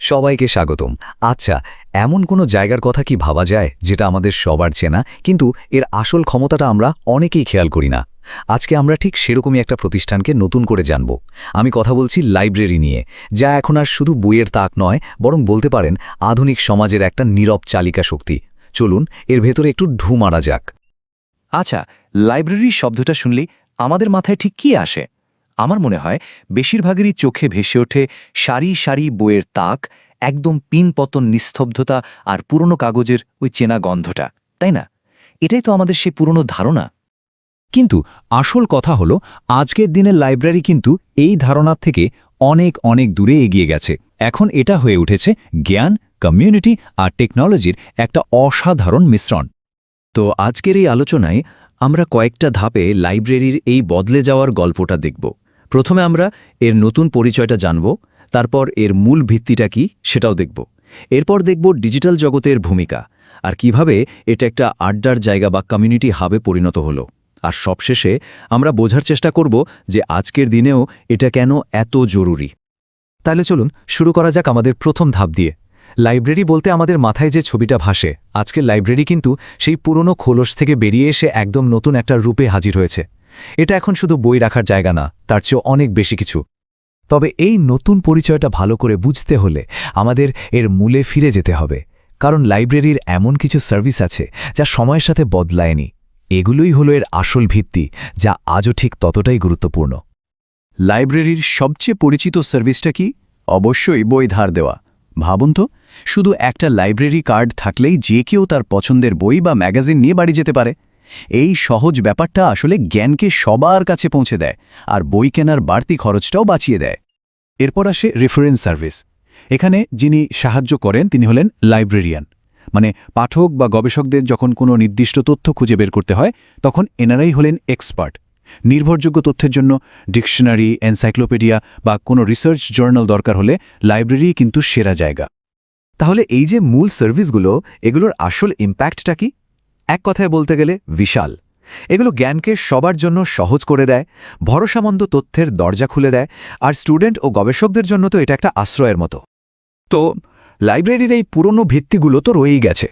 সবাইকে স্বাগতম। আচ্ছা এমন কোনো জায়গার কথা কি ভাবা যায় যেটা আমাদের সবার চেনা? কিন্তু এর আসল ক্ষমতাটা আমরা অনেকেই খেয়াল করি না। আজকে আমরা ঠিক সেরকমই একটা প্রতিষ্ঠানকে নতুন করে জানব। আমি কথা বলছি লাইব্রেরি নিয়ে, যা এখন আর শুধু বইয়ের তাক নয়, বরং বলতে পারেন আধুনিক সমাজের একটা নীরব চালিকা শক্তি। চলুন, এর ভেতরে একটু ঢু মারা যাক। আচ্ছা লাইব্রেরি শব্দটা শুনলেই আমাদের মাথায় ঠিক কি আসে? আমার মনে হয় বেশিরভাগেরই চোখে ভেসে ওঠে সারি সারি বইয়ের তাক, একদম পিনপতন নিস্তব্ধতা আর পুরনো কাগজের ওই চেনা গন্ধটা, তাই না? এটাই তো আমাদের সেই পুরনো ধারণা। কিন্তু আসল কথা হলো, আজকের দিনের লাইব্রেরি কিন্তু এই ধারণার থেকে অনেক অনেক দূরে এগিয়ে গেছে। এখন এটা হয়ে উঠেছে জ্ঞান কমিউনিটি আর টেকনোলজির একটা অসাধারণ মিশ্রণ। তো আজকের এই আলোচনায় আমরা কয়েকটা ধাপে লাইব্রেরির এই বদলে যাওয়ার গল্পটা দেখব। প্রথমে আমরা এর নতুন পরিচয়টা জানব, তারপর এর মূল ভিত্তিটা কি সেটাও দেখব। এরপর দেখব ডিজিটাল জগতের ভূমিকা, আর কীভাবে এটা একটা আড্ডার জায়গা বা কমিউনিটি হাবে পরিণত হলো। আর সবশেষে আমরা বোঝার চেষ্টা করব যে আজকের দিনেও এটা কেন এত জরুরি। তাহলে চলুন শুরু করা যাক আমাদের প্রথম ধাপ দিয়ে। লাইব্রেরি বলতে আমাদের মাথায় যে ছবিটা ভাসে, আজকের লাইব্রেরি কিন্তু সেই পুরনো খোলস থেকে বেরিয়ে এসে একদম নতুন একটা রূপে হাজির হয়েছে। এটা এখন শুধু বই রাখার জায়গা না, তার চেয়েও অনেক বেশি কিছু। তবে এই নতুন পরিচয়টা ভালো করে বুঝতে হলে আমাদের এর মূলে ফিরে যেতে হবে, কারণ লাইব্রেরির এমন কিছু সার্ভিস আছে যা সময়ের সাথে বদলায়নি। এগুলোই হলো এর আসল ভিত্তি, যা আজও ঠিক ততটাই গুরুত্বপূর্ণ। লাইব্রেরির সবচেয়ে পরিচিত সার্ভিসটা কি? অবশ্যই বই ধার দেওয়া। ভাবুন তো, শুধু একটা লাইব্রেরি কার্ড থাকলেই যে কেউ তার পছন্দের বই বা ম্যাগাজিন নিয়ে বাড়ি যেতে পারে। এই সহজ ব্যাপারটা আসলে জ্ঞানকে সবার কাছে পৌঁছে দেয় আর বই কেনার বাড়তি খরচটাও বাঁচিয়ে দেয়। এরপর আসে রেফারেন্স সার্ভিস এখানে যিনি সাহায্য করেন, তিনি হলেন লাইব্রেরিয়ান মানে পাঠক বা গবেষকদের যখন কোনো নির্দিষ্ট তথ্য খুঁজে বের করতে হয়, তখন এনারাই হলেন এক্সপার্ট নির্ভরযোগ্য তথ্যের জন্য ডিকশনারি এনসাইক্লোপিডিয়া বা কোনো রিসার্চ জার্নাল দরকার হলে লাইব্রেরি কিন্তু সেরা জায়গা। তাহলে এই যে মূল সার্ভিসগুলো এগুলোর আসল ইম্প্যাক্টটা কি? কথায় বলতে গেলে বিশাল। এগুলো জ্ঞানকে সবার জন্য সহজ করে দেয়, ভরসামন্দ তথ্যের দরজা খুলে দেয়, আর স্টুডেন্ট ও গবেষকদের জন্য তো এটা একটা আশ্রয়ের মতো। তো, লাইব্রেরির এই পুরনো ভিত্তিগুলো তো রয়েই গেছে,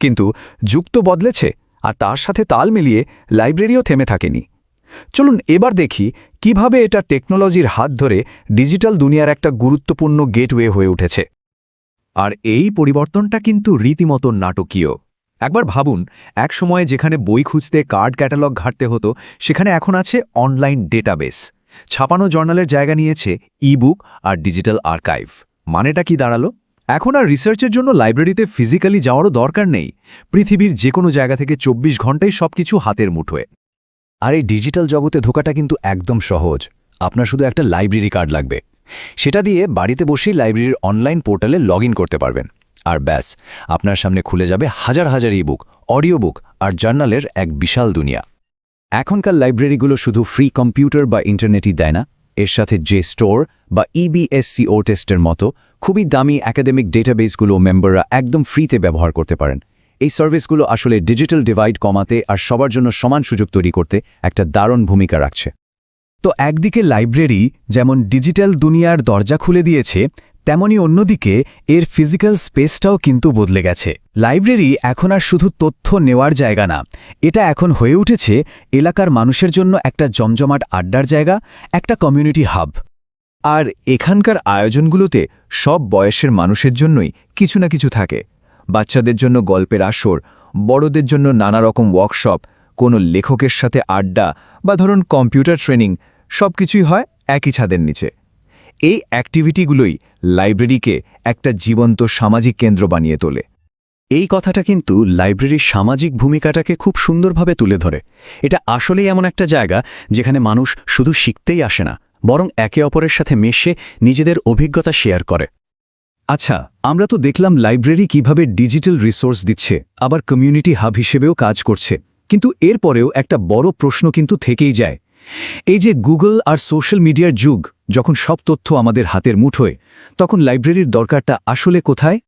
কিন্তু যুগ তো বদলেছে আর তার সাথে তাল মিলিয়ে লাইব্রেরিও থেমে থাকেনি। চলুন এবার দেখি কীভাবে এটা টেকনোলজির হাত ধরে ডিজিটাল দুনিয়ার একটা গুরুত্বপূর্ণ গেটওয়ে হয়ে উঠেছে। আর এই পরিবর্তনটা কিন্তু রীতিমতো নাটকীয়। একবার ভাবুন, এক সময়ে যেখানে বই খুঁজতে, কার্ড ক্যাটালগ ঘাটতে হতো, সেখানে এখন আছে অনলাইন ডেটাবেস। ছাপানো জার্নালের জায়গা নিয়েছে ইবুক আর ডিজিটাল আর্কাইভ। মানেটা কি দাঁড়াল? এখন আর রিসার্চের জন্য লাইব্রেরিতে ফিজিক্যালি যাওয়ারও দরকার নেই। পৃথিবীর যে কোনো জায়গা থেকে চব্বিশ ঘন্টায় সবকিছু হাতের মুঠোয়। আর এই ডিজিটাল জগতে ঢোকাটা কিন্তু একদম সহজ। আপনার শুধু একটা লাইব্রেরি কার্ড লাগবে। সেটা দিয়ে বাড়িতে বসেই লাইব্রেরির অনলাইন পোর্টালে লগ করতে পারবেন। আর ব্যাস, আপনার সামনে খুলে যাবে হাজার হাজার ই বুক অডিও বুক আর জার্নালের এক বিশাল দুনিয়া। এখনকার লাইব্রেরিগুলো শুধু ফ্রি কম্পিউটার বা ইন্টারনেটই দেয় না, এর সাথে যে স্টোর বা E ইবিএসসিও টেস্টের মতো খুবই দামি একাডেমিক ডেটাবেসগুলো মেম্বাররা একদম ফ্রিতে ব্যবহার করতে পারেন। এই সার্ভিসগুলো আসলে ডিজিটাল ডিভাইড কমাতে আর সবার জন্য সমান সুযোগ তৈরি করতে একটা দারুণ ভূমিকা রাখছে। তো একদিকে লাইব্রেরি যেমন ডিজিটাল দুনিয়ার দরজা খুলে দিয়েছে তেমনি অন্যদিকে, এর ফিজিক্যাল স্পেসটাও কিন্তু বদলে গেছে। লাইব্রেরি এখন আর শুধু তথ্য নেওয়ার জায়গা না, এটা এখন হয়ে উঠেছে এলাকার মানুষের জন্য একটা জমজমাট আড্ডার জায়গা, একটা কমিউনিটি হাব আর এখানকার আয়োজনগুলোতে সব বয়সের মানুষের জন্যই কিছু না কিছু থাকে। বাচ্চাদের জন্য গল্পের আসর, বড়দের জন্য নানা রকম ওয়ার্কশপ কোনো লেখকের সাথে আড্ডা বা ধরুন কম্পিউটার ট্রেনিং সব কিছুই হয় একই ছাদের নিচে। এই অ্যাক্টিভিটিগুলোই লাইব্রেরিকে একটা জীবন্ত সামাজিক কেন্দ্র বানিয়ে তোলে। এই কথাটা কিন্তু লাইব্রেরির সামাজিক ভূমিকাটাকে খুব সুন্দরভাবে তুলে ধরে। এটা আসলেই এমন একটা জায়গা যেখানে মানুষ শুধু শিখতেই আসে না, বরং একে অপরের সাথে মেশে নিজেদের অভিজ্ঞতা শেয়ার করে। আচ্ছা আমরা তো দেখলাম লাইব্রেরি কীভাবে ডিজিটাল রিসোর্স দিচ্ছে, আবার কমিউনিটি হাব হিসেবেও কাজ করছে। কিন্তু এরপরেও একটা বড় প্রশ্ন কিন্তু থেকেই যায় এই যে গুগল আর সোশ্যাল মিডিয়ার যুগ যখন সব তথ্য আমাদের হাতের মুঠোয় তখন লাইব্রেরির দরকারটা আসলে কোথায়?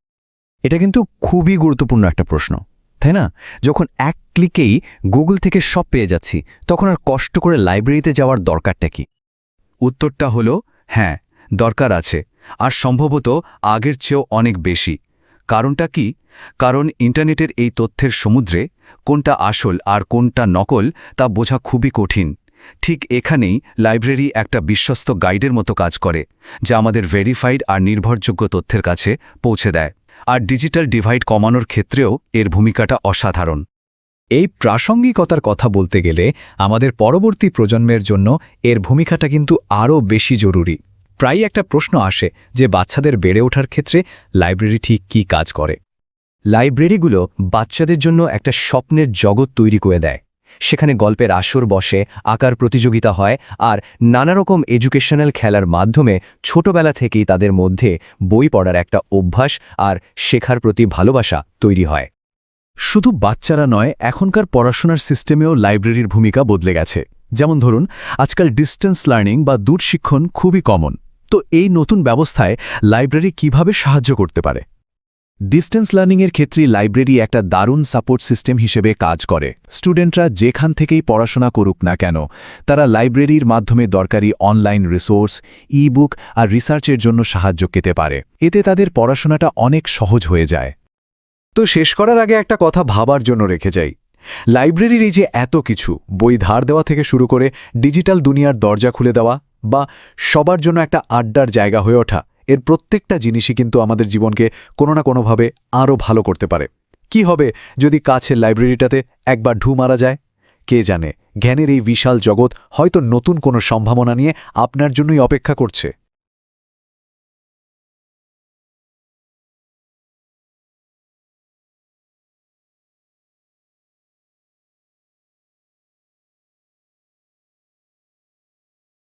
এটা কিন্তু খুবই গুরুত্বপূর্ণ একটা প্রশ্ন তাই না? যখন এক ক্লিকেই গুগল থেকে সব পেয়ে যাচ্ছি তখন আর কষ্ট করে লাইব্রেরিতে যাওয়ার দরকারটা কি? উত্তরটা হলো হ্যাঁ দরকার আছে আর সম্ভবত আগের চেয়েও অনেক বেশি। কারণটা কি? কারণ ইন্টারনেটের এই তথ্যের সমুদ্রে কোনটা আসল আর কোনটা নকল তা বোঝা খুবই কঠিন। ঠিক এখানেই লাইব্রেরি একটা বিশ্বস্ত গাইডের মতো কাজ করে, যা আমাদের ভেরিফাইড আর নির্ভরযোগ্য তথ্যের কাছে পৌঁছে দেয়, আর ডিজিটাল ডিভাইড কমানোর ক্ষেত্রেও এর ভূমিকাটা অসাধারণ। এই প্রাসঙ্গিকতার কথা বলতে গেলে, আমাদের পরবর্তী প্রজন্মের জন্য এর ভূমিকাটা কিন্তু আরও বেশি জরুরি। প্রায় একটা প্রশ্ন আসে যে বাচ্চাদের বেড়ে ওঠার ক্ষেত্রে লাইব্রেরি ঠিক কী কাজ করে? লাইব্রেরিগুলো বাচ্চাদের জন্য একটা স্বপ্নের জগৎ তৈরি করে দেয়। সেখানে গল্পের আসর বসে, আকার প্রতিযোগিতা হয় আর নানা রকম এডুকেশনাল খেলার মাধ্যমে ছোটবেলা থেকেই তাদের মধ্যে বই পড়ার একটা অভ্যাস আর শেখার প্রতি ভালোবাসা তৈরি হয়। শুধু বাচ্চারা নয়, এখনকার পড়াশোনার সিস্টেমেও লাইব্রেরির ভূমিকা বদলে গেছে। যেমন ধরুন, আজকাল ডিস্টেন্স লার্নিং বা দূরশিক্ষণ খুবই কমন। তো এই নতুন ব্যবস্থায় লাইব্রেরি কীভাবে সাহায্য করতে পারে? ডিস্টেন্স লার্নিংয়ের ক্ষেত্রে লাইব্রেরি একটা দারুণ সাপোর্ট সিস্টেম হিসেবে কাজ করে। স্টুডেন্টরা যেখান থেকেই পড়াশোনা করুক না কেন, তারা লাইব্রেরির মাধ্যমে দরকারি অনলাইন রিসোর্স ই বুক আর রিসার্চের জন্য সাহায্য পেতে পারে। এতে তাদের পড়াশোনাটা অনেক সহজ হয়ে যায়। তো শেষ করার আগে একটা কথা ভাবার জন্য রেখে যাই। লাইব্রেরির এই যে এত কিছু, বই ধার দেওয়া থেকে শুরু করে ডিজিটাল দুনিয়ার দরজা খুলে দেওয়া বা সবার জন্য একটা আড্ডার জায়গা হয়ে ওঠা এর প্রত্যেকটা জিনিসই কিন্তু আমাদের জীবনকে কোনো না কোনোভাবে আরও ভালো করতে পারে। কি হবে যদি কাছের লাইব্রেরিটাতে একবার ঢু মারা যায়? কে জানে, জ্ঞানের এই বিশাল জগৎ হয়তো নতুন কোনো সম্ভাবনা নিয়ে আপনার জন্যই অপেক্ষা করছে।